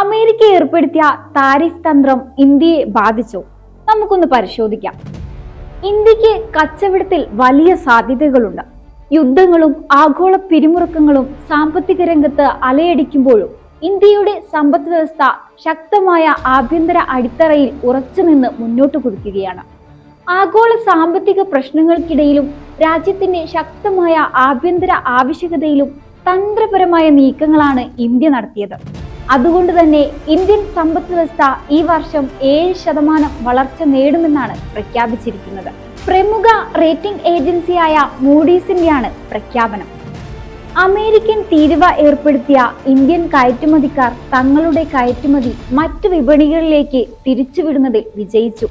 America ഏർപ്പെടുത്തിയ tariff തന്ത്രം ഇന്ത്യയെ ബാധിച്ചു. നമുക്കൊന്ന് പരിശോധിക്കാം. ഇന്ത്യയ്ക്ക് കച്ചവടത്തിൽ വലിയ സാധ്യതകളുണ്ട്. യുദ്ധങ്ങളും ആഗോള പിരിമുറുക്കങ്ങളും സാമ്പത്തിക രംഗത്ത് അലയടിക്കുമ്പോഴും ഇന്ത്യയുടെ സമ്പദ് വ്യവസ്ഥ ശക്തമായ ആഭ്യന്തര അടിത്തറയിൽ ഉറച്ചുനിന്ന് മുന്നോട്ട് കുതിക്കുകയാണ്. ആഗോള സാമ്പത്തിക പ്രശ്നങ്ങൾക്കിടയിലും രാജ്യത്തിന്റെ ശക്തമായ ആഭ്യന്തര ആവശ്യകതയിലും തന്ത്രപരമായ നീക്കങ്ങളാണ് ഇന്ത്യ നടത്തിയത്. അതുകൊണ്ട് തന്നെ ഇന്ത്യൻ സമ്പദ് വ്യവസ്ഥ ഈ വർഷം ഏഴ് ശതമാനം വളർച്ച നേടുമെന്നാണ് പ്രഖ്യാപിച്ചിരിക്കുന്നത്. പ്രമുഖ റേറ്റിംഗ് ഏജൻസിയായ മൂഡീസിന്റെയാണ് പ്രഖ്യാപനം. അമേരിക്കൻ തീരുവ ഏർപ്പെടുത്തിയ ഇന്ത്യൻ കയറ്റുമതിക്കാർ തങ്ങളുടെ കയറ്റുമതി മറ്റു വിപണികളിലേക്ക് തിരിച്ചുവിടുന്നതിൽ വിജയിച്ചു.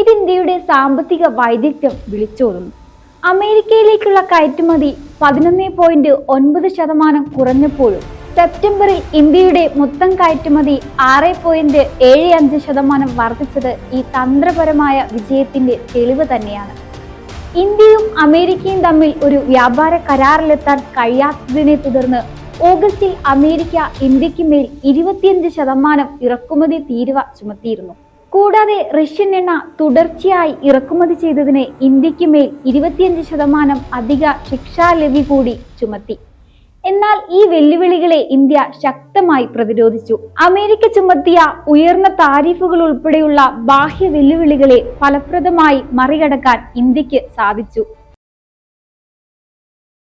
ഇത് ഇന്ത്യയുടെ സാമ്പത്തിക വൈദഗ്ധ്യം വിളിച്ചോതുന്നു. അമേരിക്കയിലേക്കുള്ള കയറ്റുമതി പതിനൊന്ന് പോയിന്റ് ഒൻപത് ശതമാനം കുറഞ്ഞപ്പോഴും സെപ്റ്റംബറിൽ ഇന്ത്യയുടെ മൊത്തം കയറ്റുമതി ആറ് പോയിന്റ് ഏഴ് അഞ്ച് ശതമാനം വർദ്ധിച്ചത് ഈ തന്ത്രപരമായ വിജയത്തിന്റെ തെളിവ് തന്നെയാണ്. ഇന്ത്യയും അമേരിക്കയും തമ്മിൽ ഒരു വ്യാപാര കരാറിലെത്താൻ കഴിയാത്തതിനെ തുടർന്ന് ഓഗസ്റ്റിൽ അമേരിക്ക ഇന്ത്യയ്ക്ക് മേൽ ഇരുപത്തിയഞ്ച് ശതമാനം ഇറക്കുമതി തീരുവ ചുമത്തിയിരുന്നു. കൂടാതെ റഷ്യൻ എണ്ണ തുടർച്ചയായി ഇറക്കുമതി ചെയ്തതിന് ഇന്ത്യയ്ക്ക് മേൽ ഇരുപത്തിയഞ്ച് ശതമാനം അധിക ശിക്ഷാലവി കൂടി ചുമത്തി. എന്നാൽ ഈ വെല്ലുവിളികളെ ഇന്ത്യ ശക്തമായി പ്രതിരോധിച്ചു. അമേരിക്ക ചുമത്തിയ ഉയർന്ന താരിഫുകൾ ഉൾപ്പെടെയുള്ള ബാഹ്യ വെല്ലുവിളികളെ ഫലപ്രദമായി മറികടക്കാൻ ഇന്ത്യയ്ക്ക് സാധിച്ചു.